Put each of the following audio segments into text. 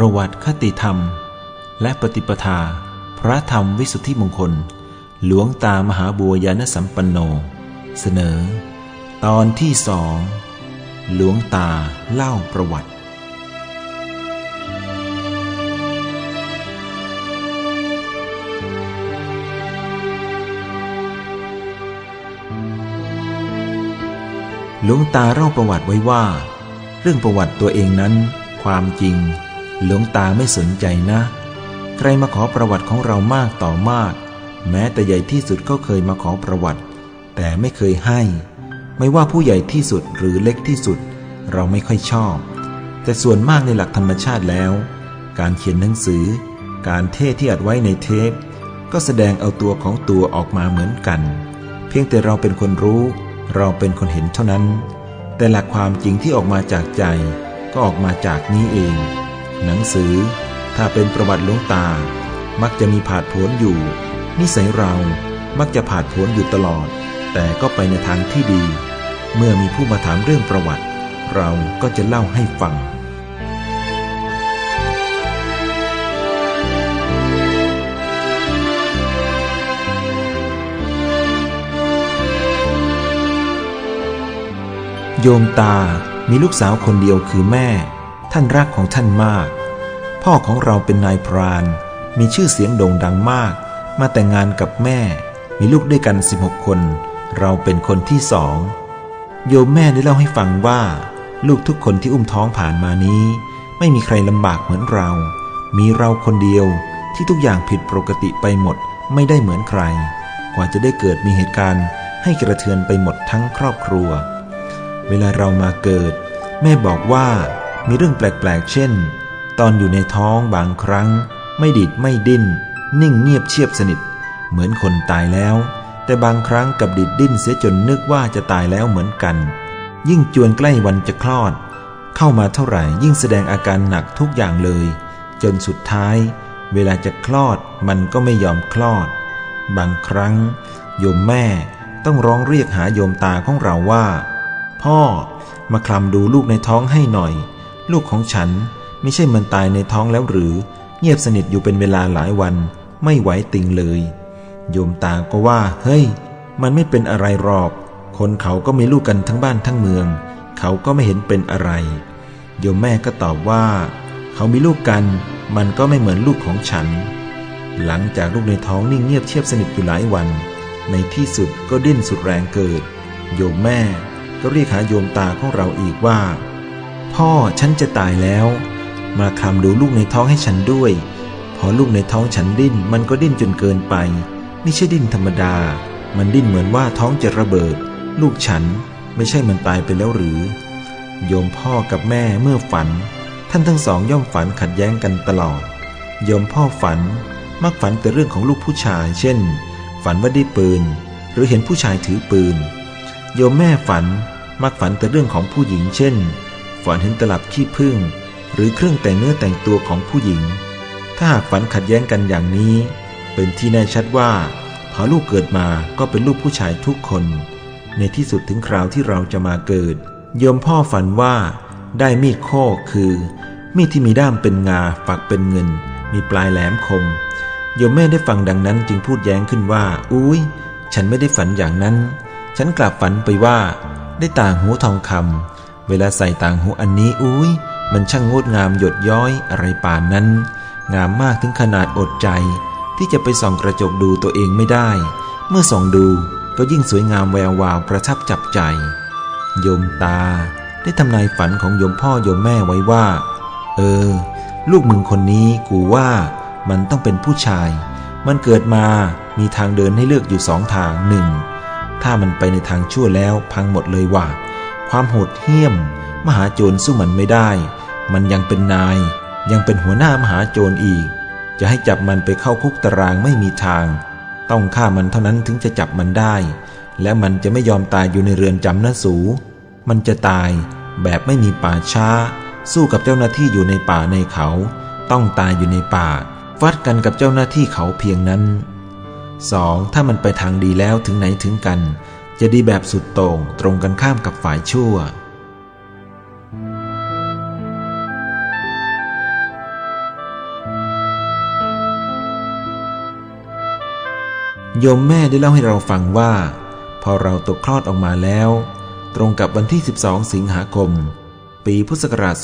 ประวัติคติธรรม และปฏิปทา พระธรรมวิสุทธิมงคล หลวงตามหาบัวยานสัมปันโน เสนอ ตอนที่สองหลวงตาเล่าประวัติหลวงตาเล่าประวัติไว้ว่า เรื่องประวัติตัวเองนั้น ความจริง หลวงตาไม่สนใจนะ ใครมาขอประวัติของเรามากต่อมาก แม้แต่ใหญ่ที่สุดก็เคยมาขอประวัติ แต่ไม่เคยให้ ไม่ว่าผู้ใหญ่ที่สุดหรือเล็กที่สุด เราไม่ค่อยชอบ แต่ส่วนมากในหลักธรรมชาติแล้ว การเขียนหนังสือ การเทศที่อัดไว้ในเทป ก็แสดงเอาตัวของตัวออกมาเหมือนกัน เพียงแต่เราเป็นคนรู้ เราเป็นคนเห็นเท่านั้น แต่หลักความจริงที่ออกมาจากใจก็ออกมาจากนี้เอง หนังสือ ถ้าเป็นประวัติหลวงตา มักจะมีผาดโผนอยู่ นิสัยเรามักจะผาดโผนอยู่ตลอด แต่ก็ไปในทางที่ดี เมื่อมีผู้มาถามเรื่องประวัติ เราก็จะเล่าให้ฟังโยมตามีลูกสาวคนเดียวคือแม่ ท่านรักของท่านมาก พ่อของเราเป็นนายพราน มีชื่อเสียงโด่งดังมาก มาแต่งงานกับแม่ มีลูกด้วยกัน 16 คน เราเป็นคนที่สอง โยมแม่ได้เล่าให้ฟังว่า ลูกทุกคนที่อุ้มท้องผ่านมานี้ ไม่มีใครลำบากเหมือนเรา มีเราคนเดียวที่ทุกอย่างผิดปกติไปหมด ไม่ได้เหมือนใคร กว่าจะได้เกิดมีเหตุการณ์ให้กระเทือนไปหมดทั้งครอบครัว เวลาเรามาเกิด แม่บอกว่า มีเรื่องแปลกๆ เช่น ตอนอยู่ในท้องบางครั้ง ไม่ดิดไม่ดิ้น นิ่งเงียบเชียบสนิท เหมือนคนตายแล้ว แต่บางครั้งกับดิดดิ้นเสียจนนึกว่าจะตายแล้วเหมือนกัน ยิ่งจวนใกล้วันจะคลอด เข้ามาเท่าไหร่ยิ่งแสดงอาการหนักทุกอย่างเลย จนสุดท้าย เวลาจะคลอดมันก็ไม่ยอมคลอด บางครั้ง โยมแม่ต้องร้องเรียกหาโยมตาของเราว่า พ่อมาคลำดูลูกในท้องให้หน่อย ลูกของฉันไม่ใช่มันตายในท้องแล้วหรือ เงียบสนิทอยู่เป็นเวลาหลายวัน ไม่ไหวติงเลย โยมตาก็ว่า เฮ้ย มันไม่เป็นอะไรหรอก คนเขาก็มีลูกกันทั้งบ้านทั้งเมือง เขาก็ไม่เห็นเป็นอะไร โยมแม่ก็ตอบว่า เขามีลูกกัน มันก็ไม่เหมือนลูกของฉัน หลังจากลูกในท้องนิ่งเงียบเชียบสนิทอยู่หลายวัน ในที่สุดก็ดิ้นสุดแรงเกิด โยมแม่ก็เรียกหาโยมตาของเราอีกว่า พ่อฉันจะตายแล้ว มาคลำดูลูกในท้องให้ฉันด้วย พอลูกในท้องฉันดิ้นมันก็ดิ้นจนเกินไป ไม่ใช่ดิ้นธรรมดา มันดิ้นเหมือนว่าท้องจะระเบิด ลูกฉันไม่ใช่มันตายไปแล้วหรือ โยมพ่อกับแม่เมื่อฝัน ท่านทั้งสองย่อมฝันขัดแย้งกันตลอด โยมพ่อฝันมักฝันแต่เรื่องของลูกผู้ชาย เช่น ฝันว่าได้ปืน หรือเห็นผู้ชายถือปืน โยมแม่ฝันมักฝันแต่เรื่องของผู้หญิงเช่น ฝันเห็นตลับขี้ผึ้งหรือเครื่องแต่งเนื้อแต่งตัวของผู้หญิง ถ้าหากฝันขัดแย้งกันอย่างนี้ เป็นที่แน่ชัดว่าพอลูกเกิดมาก็เป็นลูกผู้ชายทุกคน ในที่สุดถึงคราวที่เราจะมาเกิด โยมพ่อฝันว่า ได้มีดโคกคือ มีดที่มีด้ามเป็นงาฝักเป็นเงิน มีปลายแหลมคมโยมแม่ได้ฟังดังนั้นจึงพูดแย้งขึ้นว่า อุ้ยฉันไม่ได้ฝันอย่างนั้น ฉันกลับฝันไปว่า ได้ต่างหูทองคำ เวลาใส่ต่างหูอันนี้อุ้ยมันช่างงดงามหยดย้อยอะไรป่านนั้น งามมากถึงขนาดอดใจ ที่จะไปส่องกระจกดูตัวเองไม่ได้ เมื่อส่องดูก็ยิ่งสวยงามแวววาวประทับจับใจ โยมตาได้ทำนายฝันของโยมพ่อโยมแม่ไว้ว่า เออ ลูกมึงคนนี้กูว่ามันต้องเป็นผู้ชาย มันเกิดมามีทางเดินให้เลือกอยู่สองทางหนึ่งถ้ามันไปในทางชั่วแล้วพังหมดเลยว่า ความโหดเหี้ยม มหาโจรสู้มันไม่ได้ มันยังเป็นนาย ยังเป็นหัวหน้ามหาโจรอีก จะให้จับมันไปเข้าคุกตารางไม่มีทาง ต้องฆ่ามันเท่านั้นถึงจะจับมันได้ และมันจะไม่ยอมตายอยู่ในเรือนจำนะสู มันจะตายแบบไม่มีป่าช้า สู้กับเจ้าหน้าที่อยู่ในป่าในเขา ต้องตายอยู่ในป่าฟัดกันกับเจ้าหน้าที่เขาเพียงนั้น 2. ถ้ามันไปทางดีแล้วถึงไหนถึงกัน จะดีแบบสุดโต่งตรงกันข้ามกับฝ่ายชั่ว โยมแม่ได้เล่าให้เราฟังว่า พอเราตกคลอดออกมาแล้ว ตรงกับวันที่ 12 สิงหาคม ปีพุทธศักราช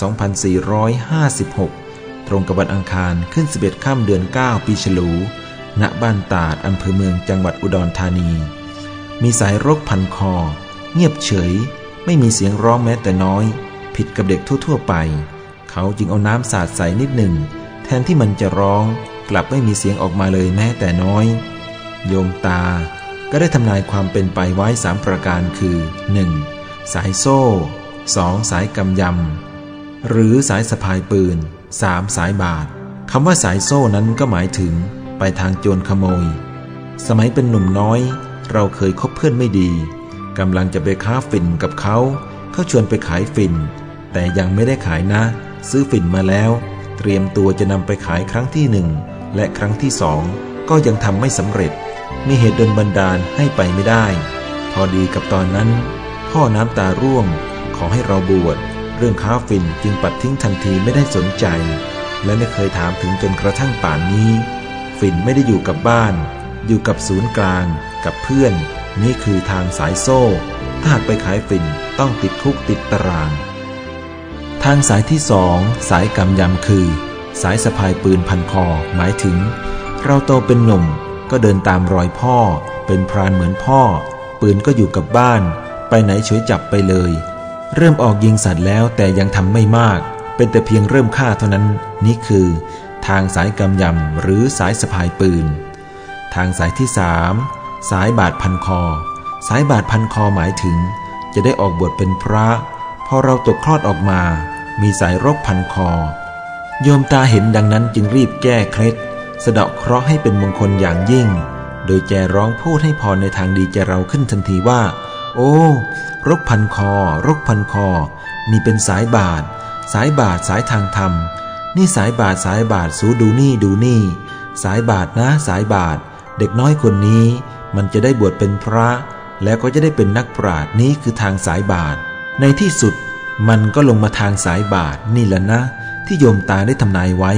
2456 ตรงกับวันอังคารขึ้น 11ข้ามเดือน 9 ปีฉลู ณ บ้านตาดอำเภอเมืองจังหวัดอุดรธานี มีสายรกพันคอ เงียบเฉย ไม่มีเสียงร้องแม้แต่น้อย ผิดกับเด็กทั่ว ๆ ไป เขาจึงเอาน้ำสาดใส่นิดหนึ่ง แทนที่มันจะร้องกลับไม่มีเสียงออกมาเลยแม้แต่น้อย โยมตาก็ได้ทำนายความเป็นไปไว้สามประการคือ 1. สายโซ่ 2. สายกำยำ หรือสายสะพายปืน 3. สายบาทคำว่าสายโซ่นั้นก็หมายถึงไปทางโจรขโมย สมัยเป็นหนุ่มน้อย เราเคยคบ พื่อนไม่ดีกำลังจะไปค้าฝิ่นกับเขา เขาชวนไปขายฝิ่น แต่ยังไม่ได้ขายนะ ซื้อฝิ่นมาแล้ว เตรียมตัวจะนำไปขายครั้งที่หนึ่งและครั้งที่สองก็ยังทำไม่สำเร็จ มีเหตุดลบันดาลให้ไปไม่ได้ พอดีกับตอนนั้น พ่อน้ำตาร่วง ขอให้เราบวชเรื่องค้าฝิ่นจึงปัดทิ้งทันทีไม่ได้สนใจ และไม่เคยถามถึงจนกระทั่งป่านนี้ ฝิ่นไม่ได้อยู่กับบ้าน อยู่กับศูนย์กลาง กับเพื่อน นี่คือทางสายโซ่ ถ้าหากไปขายฝิ่นต้องติดคุกติดตาราง ทางสายที่สองสายกำยำคือ สายสะพายปืนพันคอหมายถึง เราโตเป็นหนุ่มก็เดินตามรอยพ่อ เป็นพรานเหมือนพ่อ ปืนก็อยู่กับบ้าน ไปไหนช่วยจับไปเลย เริ่มออกยิงสัตว์แล้วแต่ยังทำไม่มาก เป็นแต่เพียงเริ่มฆ่าเท่านั้น นี่คือ ทางสายกำยำหรือสายสะพายปืน ทางสายที่สาม สายบาดพันคอ สายบาดพันคอหมายถึง จะได้ออกบวชเป็นพระ พอเราตกคลอดออกมา มีสายรกพันคอ โยมตาเห็นดังนั้นจึงรีบแก้เคล็ดสะเดาะเคราะห์ให้เป็นมงคลอย่างยิ่ง โดยแจร้องพูดให้พรในทางดีแกเราขึ้นทันทีว่า โอ้ รกพันคอ รกพันคอ นี่เป็นสายบาทสายบาทสายทางธรรม นี่สายบาทสายบาทสูดูนี่ดูนี่ สายบาทนะสายบาทเด็กน้อยคนนี้ มันจะได้บวชเป็นพระ แล้วก็จะได้เป็นนักปราชญ์นี้คือทางสายบาทในที่สุดมันก็ลงมาทางสายบาทนี่แหละนะ ที่โยมตาได้ทำนายไว้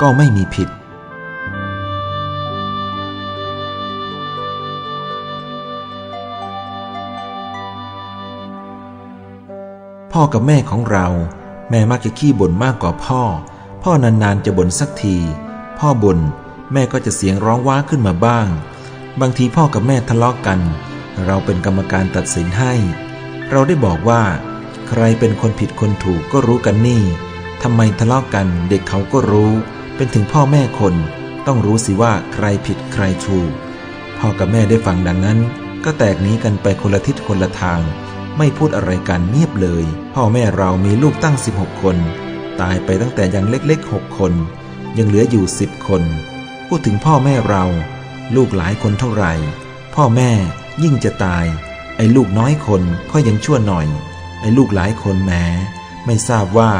ก็ไม่มีผิด พ่อกับแม่ของเรา แม่มักจะขี้บ่นมากกว่าพ่อ พ่อนานๆจะบ่นสักที พ่อบ่นแม่ก็จะเสียงร้องว้าขึ้นมาบ้าง บางทีพ่อกับแม่ทะเลาะกกัน เราเป็นกรรมการตัดสินให้ เราได้บอกว่า ใครเป็นคนผิดคนถูกก็รู้กันนี่ทำไมทะเลาะกกันเด็กเขาก็รู้ เป็นถึงพ่อแม่คน ต้องรู้สิว่าใครผิดใครถูกพ่อกับแม่ได้ฟังดังนั้น ก็แตกหนีกันไปคนละทิศคนละทาง ไม่พูดอะไรกันเงียบเลย พ่อแม่เรามีลูกตั้ง 16 คน ตายไปตั้งแต่ยังเล็กๆ 6 คน ยังเหลืออยู่ 10 คน พูดถึงพ่อแม่เรา ลูกหลายคนเท่าไหร่ พ่อแม่ยิ่งจะตาย ไอ้ลูกน้อยคนก็ยังชั่วหน่อย ไอ้ลูกหลายคนแหมไม่ทราบว่า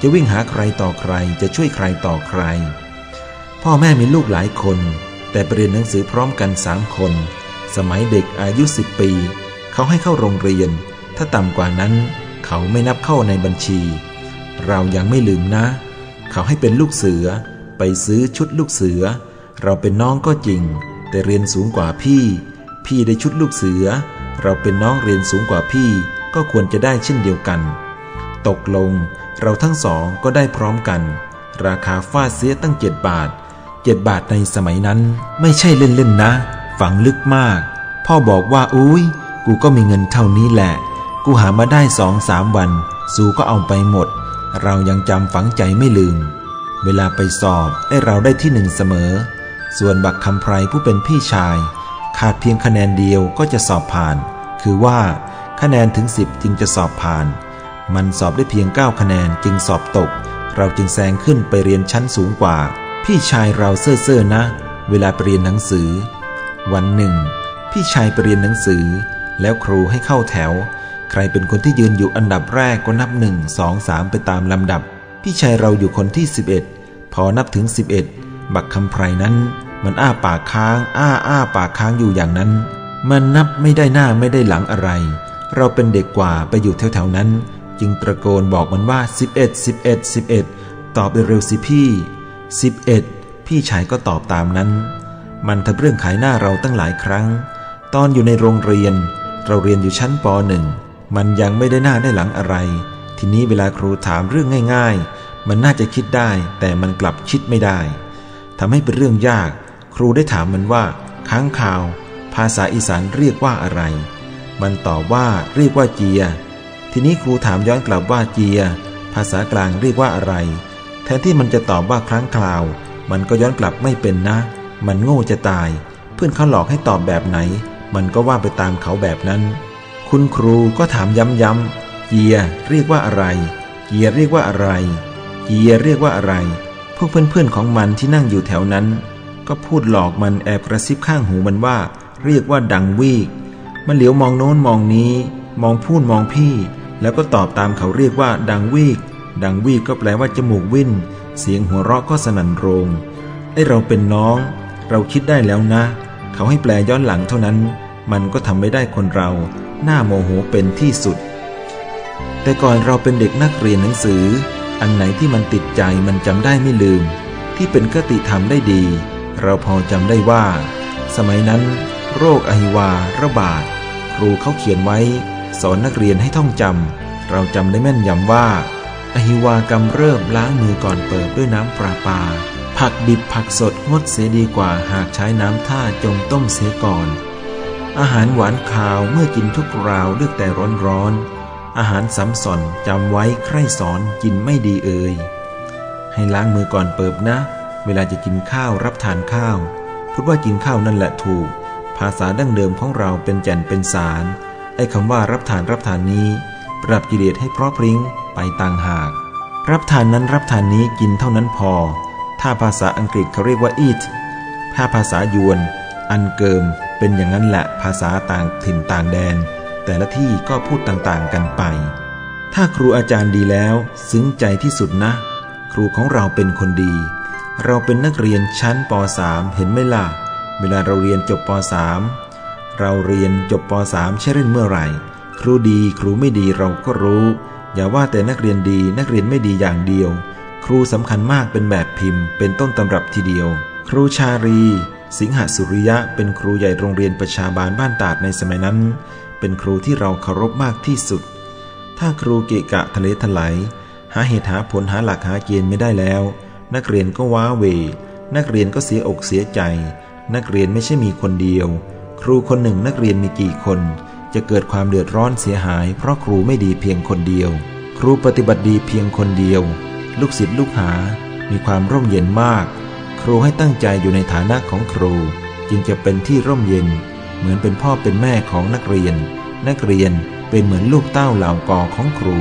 จะวิ่งหาใครต่อใครจะช่วยใครต่อใคร พ่อแม่มีลูกหลายคน แต่ไปเรียนหนังสือพร้อมกันสามคน สมัยเด็กอายุสิบปี เขาให้เข้าโรงเรียน ถ้าต่ำกว่านั้นเขาไม่นับเข้าในบัญชี เรายังไม่ลืมนะ เขาให้เป็นลูกเสือ ไปซื้อชุดลูกเสือ เราเป็นน้องก็จริง แต่เรียนสูงกว่าพี่ พี่ได้ชุดลูกเสือ เราเป็นน้องเรียนสูงกว่าพี่ ก็ควรจะได้เช่นเดียวกัน ตกลงเราทั้งสองก็ได้พร้อมกัน ราคาฟาดเสียตั้งเจ็ดบาทเจ็ดบาทในสมัยนั้นไม่ใช่เล่นๆนะ ฝังลึกมาก พ่อบอกว่าอุ้ยกูก็มีเงินเท่านี้แหละ กูหามาได้สองสามวันสูก็เอาไปหมด เรายังจำฝังใจไม่ลืม เวลาไปสอบได้เราได้ที่หนึ่งเสมอ ส่วนบักคำไพรผู้เป็นพี่ชาย ขาดเพียงคะแนนเดียวก็จะสอบผ่าน คือว่าคะแนนถึง 10 จึงจะสอบผ่าน มันสอบได้เพียง 9 คะแนนจึงสอบตก เราจึงแซงขึ้นไปเรียนชั้นสูงกว่า พี่ชายเราเซ่อๆนะ เวลาไปเรียนหนังสือ วันหนึ่ง พี่ชายไปเรียนหนังสือ แล้วครูให้เข้าแถว ใครเป็นคนที่ยืนอยู่อันดับแรกก็นับหนึ่งสองสามไปตามลำดับ พี่ชายเราอยู่คนที่ 11 พอนับถึง 11 บักคำไพรนั้น มันอ้าปากค้าง อ้าอ้าปากค้างอยู่อย่างนั้น มันนับไม่ได้หน้าไม่ได้หลังอะไร เราเป็นเด็กกว่าไปอยู่แถวๆนั้น จึงตะโกนบอกมันว่า 11 11 11 ตอบเร็วๆสิพี่ 11 พี่ชายก็ตอบตามนั้น มันทำเรื่องขายหน้าเราตั้งหลายครั้ง ตอนอยู่ในโรงเรียน เราเรียนอยู่ชั้นปหนึ่งมันยังไม่ได้หน้าได้หลังอะไร ทีนี้เวลาครูถามเรื่องง่าย ๆ มันน่าจะคิดได้ แต่มันกลับคิดไม่ได้ทำให้เป็นเรื่องยาก ครูได้ถามมันว่าค้างข่าว ภาษาอีสานเรียกว่าอะไร มันตอบว่าเรียกว่าเจีย ทีนี้ครูถามย้อนกลับว่าเจีย ภาษากลางเรียกว่าอะไร แทนที่มันจะตอบว่าครั้งคราว มันก็ย้อนกลับไม่เป็นนะ มันโง่จะตาย เพื่อนเขาหลอกให้ตอบแบบไหน มันก็ว่าไปตามเขาแบบนั้น คุณครูก็ถามย้ำๆเจียเรียกว่าอะไร เจียเรียกว่าอะไรเจียเรียกว่าอะไร พวกเพื่อนๆของมันที่นั่งอยู่แถวนั้น ก็พูดหลอกมันแอบกระซิบข้างหูมันว่า เรียกว่าดังวีก มันเหลียวมองโน้นมองนี้ มองพูดมองพี่ แล้วก็ตอบตามเขาเรียกว่า ดังวีก ดังวีกก็แปลว่าจมูกวิ่น เสียงหัวเราะก็สนั่นโรงไอเราเป็นน้อง เราคิดได้แล้วนะ เขาให้แปลย้อนหลังเท่านั้น มันก็ทำไม่ได้คนเรา หน้าโมโหเป็นที่สุด แต่ก่อนเราเป็นเด็กนักเรียนหนังสือ อันไหนที่มันติดใจมันจำได้ไม่ลืม ที่เป็นคติธรรมได้ดี เราพอจำได้ว่า สมัยนั้นโรคอหิวาระบาด ครูเขาเขียนไว้ สอนนักเรียนให้ท่องจำ เราจำได้แม่นยำว่า อหิวากำเริ่มล้างมือก่อนเปิดด้วยน้ำปลาปา ผักดิบผักสดงดเสียดีกว่าหากใช้น้ำท่าจงต้มเสียก่อน อาหารหวานคาวเมื่อกินทุกราวเลือกแต่ร้อนๆ อาหารซ้ำส่อนจำไว้ใคร่สอนกินไม่ดีเอ่ยให้ล้างมือก่อนเปิบนะ เวลาจะกินข้าวรับทานข้าว พูดว่ากินข้าวนั่นแหละถูก ภาษาดั้งเดิมของเราเป็นแจ่นเป็นสารไอ้คำว่ารับทานรับทานนี้ ปรับกิเลสให้เพราะพริ้งไปต่างหาก รับทานนั้นรับทานนี้กินเท่านั้นพอ ถ้าภาษาอังกฤษเขาเรียกว่า eat ถ้าภาษายวน อันเกิมเป็นอย่างนั้นแหละภาษาต่างถิ่นต่างแดน แต่ละที่ก็พูดต่างๆกันไป ถ้าครูอาจารย์ดีแล้ว ซึ้งใจที่สุดนะ ครูของเราเป็นคนดี เราเป็นนักเรียนชั้นป .3 เห็นไหมล่ะ เวลาเราเรียนจบป .3 เราเรียนจบป .3 ใช่เรื่นเมื่อไหร่ ครูดีครูไม่ดีเราก็รู้ อย่าว่าแต่นักเรียนดีนักเรียนไม่ดีอย่างเดียว ครูสำคัญมากเป็นแบบพิมพ์ เป็นต้นตำรับทีเดียว ครูชารี สิงหสุริยะเป็นครูใหญ่โรงเรียนประชาบาลบ้านตาดในสมัยนั้น เป็นครูที่เราเคารพมากที่สุด ถ้าครูเกะกะทะเลถลายหาเหตุหาผลหาหลักหาเกณฑ์ไม่ได้แล้ว นักเรียนก็ว้าเว นักเรียนก็เสียอกเสียใจ นักเรียนไม่ใช่มีคนเดียว ครูคนหนึ่งนักเรียนมีกี่คน จะเกิดความเดือดร้อนเสียหาย เพราะครูไม่ดีเพียงคนเดียว ครูปฏิบัติดีเพียงคนเดียว ลูกศิษย์ลูกหา มีความร่มเย็นมาก ครูให้ตั้งใจอยู่ในฐานะของครู จึงจะเป็นที่ร่มเย็น เหมือนเป็นพ่อเป็นแม่ของนักเรียน นักเรียนเป็นเหมือนลูกเต้าเหล่ากอของครู